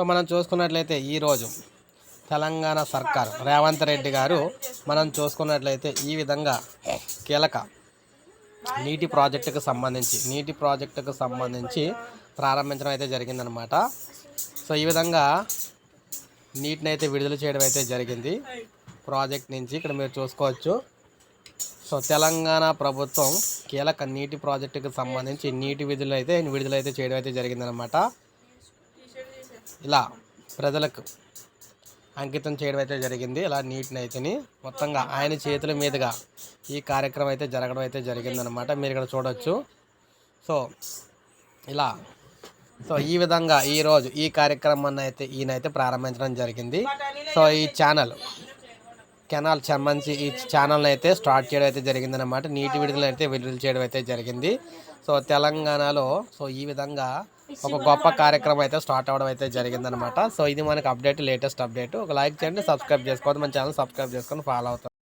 So మనం చూసుకున్నట్లయితే ఈరోజు తెలంగాణ సర్కార్ రేవంత్ రెడ్డి గారు మనం చూసుకున్నట్లయితే ఈ విధంగా కీలక నీటి ప్రాజెక్టుకు సంబంధించి నీటి ప్రాజెక్టుకు సంబంధించి ప్రారంభించడం అయితే జరిగిందనమాట సో ఈ విధంగా నీటిని అయితే విడుదల చేయడం అయితే జరిగింది. ప్రాజెక్ట్ నుంచి ఇక్కడ మీరు చూసుకోవచ్చు. సో తెలంగాణ ప్రభుత్వం కీలక నీటి ప్రాజెక్టుకు సంబంధించి నీటి విధులు అయితే విడుదలైతే చేయడం అయితే జరిగిందనమాట ఇలా ప్రజలకు అంకితం చేయడం అయితే జరిగింది. ఇలా నీటిని అయితేని మొత్తంగా ఆయన చేతుల మీదుగా ఈ కార్యక్రమం అయితే జరగడం అయితే జరిగిందనమాట మీరు ఇక్కడ చూడవచ్చు సో ఇలా సో ఈ విధంగా ఈరోజు ఈ కార్యక్రమాన్ని అయితే ఈయన అయితే ప్రారంభించడం జరిగింది. సో ఈ ఛానల్ కెనాల్ సంబంధించి ఈ ఛానల్ అయితే స్టార్ట్ చేయడం అయితే జరిగిందనమాట నీటి విడుదల అయితే విడుదల చేయడం అయితే జరిగింది. సో తెలంగాణలో సో ఈ విధంగా ఒక గొప్ప కార్యక్రమం అయితే స్టార్ట్ అవ్వడం అయితే జరిగిందనమాట సో ఇది మనకు అప్డేట్ లేటెస్ట్ అప్డేట్. ఒక లైక్ చేయండి సబ్స్క్రైబ్ చేసుకోవద్దు. మన ఛానల్ సబ్స్క్రైబ్ చేసుకొని ఫాలో అవుతాం.